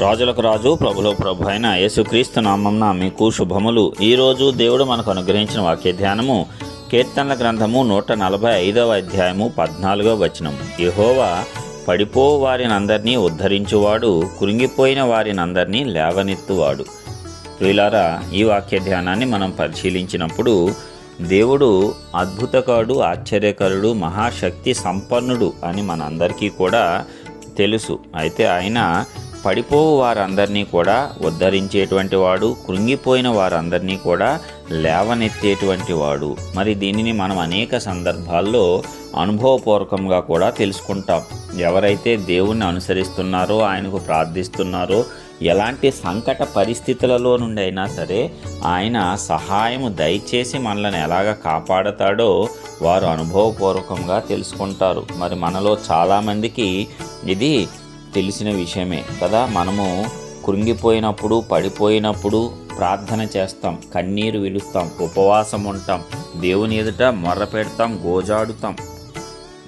రాజులకు రాజు ప్రభులో ప్రభు అయిన యేసుక్రీస్తు నామంన మీకు శుభములు. ఈరోజు దేవుడు మనకు అనుగ్రహించిన వాక్య ధ్యానము కీర్తనల గ్రంథము నూట నలభై ఐదవ అధ్యాయము పద్నాలుగవ వచనం. యహోవా పడిపో వారినందరినీ ఉద్ధరించువాడు కురింగిపోయిన వారినందరినీ లేవనెత్తువాడు. ప్రియులారా ఈ వాక్య ధ్యానాన్ని మనం పరిశీలించినప్పుడు దేవుడు అద్భుతకాడు ఆశ్చర్యకరుడు మహాశక్తి సంపన్నుడు అని మనందరికీ కూడా తెలుసు. అయితే ఆయన పడిపోవు వారందరినీ కూడా ఉద్ధరించేటువంటి వాడు కృంగిపోయిన వారందరినీ కూడా లేవనెత్తేటువంటి వాడు. మరి దీనిని మనం అనేక సందర్భాల్లో అనుభవపూర్వకంగా కూడా తెలుసుకుంటాం. ఎవరైతే దేవుణ్ణి అనుసరిస్తున్నారో ఆయనకు ప్రార్థిస్తున్నారో ఎలాంటి సంకట పరిస్థితులలో నుండి అయినా సరే ఆయన సహాయము దయచేసి మనల్ని ఎలాగ కాపాడతాడో వారు అనుభవపూర్వకంగా తెలుసుకుంటారు. మరి మనలో చాలామందికి ఇది తెలిసిన విషయమే కదా. మనము కృంగిపోయినప్పుడు పడిపోయినప్పుడు ప్రార్థన చేస్తాం కన్నీరు విలుస్తాం ఉపవాసం ఉంటాం దేవుని ఎదుట మొర్ర పెడతాం గోజాడుతాం.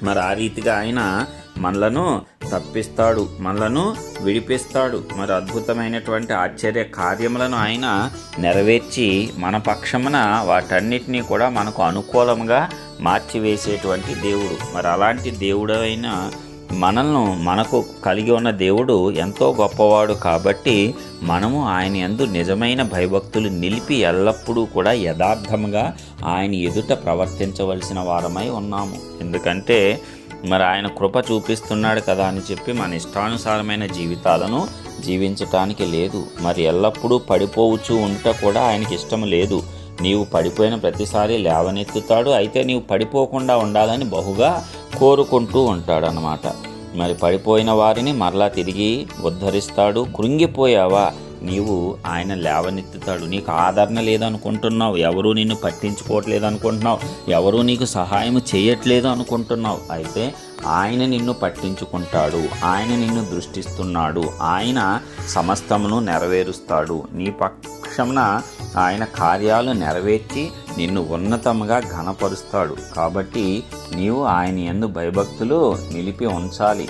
మరి ఆ రీతిగా ఆయన మనలను తప్పిస్తాడు మనలను విడిపిస్తాడు. మరి అద్భుతమైనటువంటి ఆశ్చర్య కార్యములను ఆయన నెరవేర్చి మన పక్షమున వాటన్నిటినీ కూడా మనకు అనుకూలంగా మార్చివేసేటువంటి దేవుడు. మరి అలాంటి దేవుడైన మనల్ని మనకు కలిగి ఉన్న దేవుడు ఎంతో గొప్పవాడు కాబట్టి మనము ఆయన ఎందు నిజమైన భయభక్తులు నిలిపి ఎల్లప్పుడూ కూడా యథార్థముగా ఆయన ఎదుట ప్రవర్తించవలసిన వారమై ఉన్నాము. ఎందుకంటే మరి ఆయన కృప చూపిస్తున్నాడు కదా అని చెప్పి మన ఇష్టానుసారమైన జీవితాలను జీవించటానికి లేదు. మరి ఎల్లప్పుడూ పడిపోవచ్చు ఉంట కూడా ఆయనకి ఇష్టం లేదు. నీవు పడిపోయిన ప్రతిసారి లేవనెత్తుతాడు. అయితే నీవు పడిపోకుండా ఉండాలని బహుగా కోరుకుంటూ ఉంటాడనమాట మరి పడిపోయిన వారిని మరలా తిరిగి ఉద్ధరిస్తాడు. కృంగిపోయావా? నీవు ఆయన లేవనెత్తుతాడు. నీకు ఆదరణ లేదనుకుంటున్నావు. ఎవరూ నిన్ను పట్టించుకోవట్లేదు అనుకుంటున్నావు ఎవరూ నీకు సహాయం చేయట్లేదు అనుకుంటున్నావు అయితే ఆయన నిన్ను పట్టించుకుంటాడు. ఆయన నిన్ను దృష్టిస్తున్నాడు. ఆయన సమస్తమును నెరవేరుస్తాడు. నీ పక్షమున ఆయన కార్యాలు నెరవేర్చి నిన్ను ఉన్నతముగా ఘనపరుస్తాడు. కాబట్టి నీవు ఆయన ఎందు భయభక్తులు నిలిపి ఉంచాలి.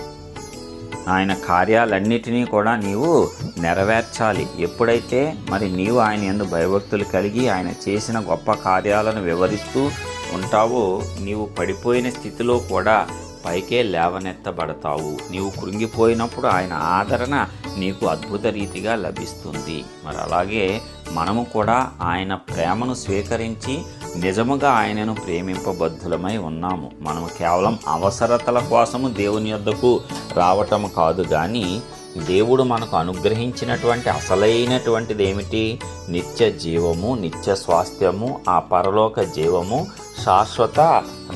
ఆయన కార్యాలన్నిటినీ కూడా నీవు నెరవేర్చాలి. ఎప్పుడైతే మరి నీవు ఆయన ఎందు భయభక్తులు కలిగి ఆయన చేసిన గొప్ప కార్యాలను వివరిస్తూ ఉంటావో నీవు పడిపోయిన స్థితిలో కూడా పైకే లేవనెత్తబడతావు. నీవు కృంగిపోయినప్పుడు ఆయన ఆదరణ నీకు అద్భుత రీతిగా లభిస్తుంది. మరి అలాగే మనము కూడా ఆయన ప్రేమను స్వీకరించి నిజముగా ఆయనను ప్రేమింపబద్ధులమై ఉన్నాము. మనము కేవలం అవసరతల కోసము దేవుని యొద్దకు రావటం కాదు కానీ దేవుడు మనకు అనుగ్రహించినటువంటి అసలైనటువంటిది ఏమిటి నిత్య జీవము నిత్య స్వాస్థ్యము ఆ పరలోక జీవము శాశ్వత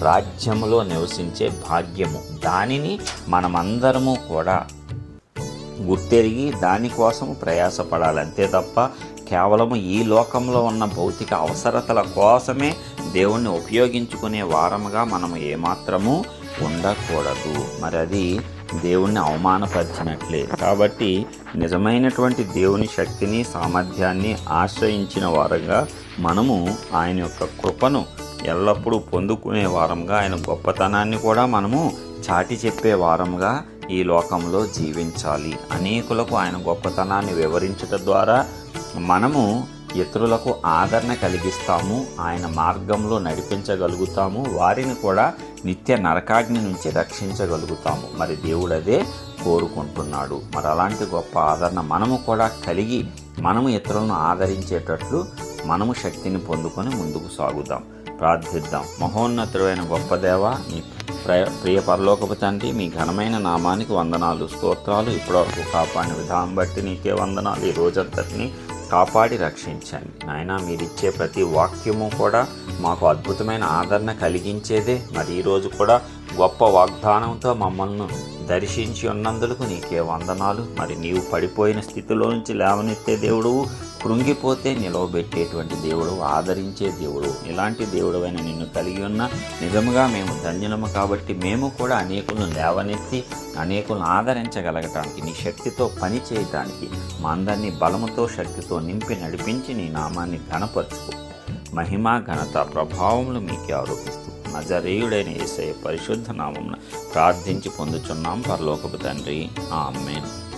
రాజ్యములో నివసించే భాగ్యము. దానిని మనమందరము కూడా గుర్తెరిగి దానికోసం ప్రయాసపడాలి అంతే తప్ప కేవలము ఈ లోకంలో ఉన్న భౌతిక అవసరతల కోసమే దేవుణ్ణి ఉపయోగించుకునే వారముగా మనము ఏమాత్రము ఉండకూడదు. మరి అది దేవుణ్ణి అవమానపరిచినట్లే. కాబట్టి నిజమైనటువంటి దేవుని శక్తిని సామర్థ్యాన్ని ఆశ్రయించిన వారంగా మనము ఆయన యొక్క కృపను ఎల్లప్పుడూ పొందుకునే వారంగా ఆయన గొప్పతనాన్ని కూడా మనము చాటి చెప్పే వారంగా ఈ లోకంలో జీవించాలి. అనేకులకు ఆయన గొప్పతనాన్ని వివరించడం ద్వారా మనము ఇతరులకు ఆదరణ కలిగిస్తాము ఆయన మార్గంలో నడిపించగలుగుతాము వారిని కూడా నిత్య నరకాగ్ని నుంచి రక్షించగలుగుతాము. మరి దేవుడు అదే కోరుకుంటున్నాడు. మరి అలాంటి గొప్ప ఆదరణ మనము కూడా కలిగి మనము ఇతరులను ఆదరించేటట్లు మనము శక్తిని పొందుకొని ముందుకు సాగుదాం. ప్రార్థిద్దాం. మహోన్నతుడైన గొప్ప దేవ నీ ప్రియ ప్రియ పరలోకపు తండ్రి మీ ఘనమైన నామానికి వందనాలు స్తోత్రాలు. ఇప్పటివరకు కాపాడిన విధానం బట్టి నీకే వందనాలు. ఈ రోజంతటిని కాపాడి రక్షించండి. నాయన మీరిచ్చే ప్రతి వాక్యము కూడా మాకు అద్భుతమైన ఆదరణ కలిగించేదే. మరి ఈరోజు కూడా గొప్ప వాగ్దానంతో మమ్మల్ని దర్శించి ఉన్నందులకు నీకే వందనాలు. మరి నీవు పడిపోయిన స్థితిలో నుంచి లేవనెత్తే దేవుడు కృంగిపోతే నిలవబెట్టేటువంటి దేవుడు ఆదరించే దేవుడు ఇలాంటి దేవుడవైన నిన్ను కలిగి ఉన్న నిజముగా మేము ధన్యులము కాబట్టి మేము కూడా అనేకులను లేవనెత్తి అనేకులను ఆదరించగలగటానికి నీ శక్తితో పని చేయటానికి మా అందరినీ బలముతో శక్తితో నింపి నడిపించి నీ నామాన్ని ఘనపరచుకో. మహిమ ఘనత ప్రభావములు మీకే ఆరోపిస్తూ నజరేయుడైన యేసయ్య పరిశుద్ధ నామమున ప్రార్థించి పొందుచున్నాం. పరలోకపు తండ్రి. ఆమెన్.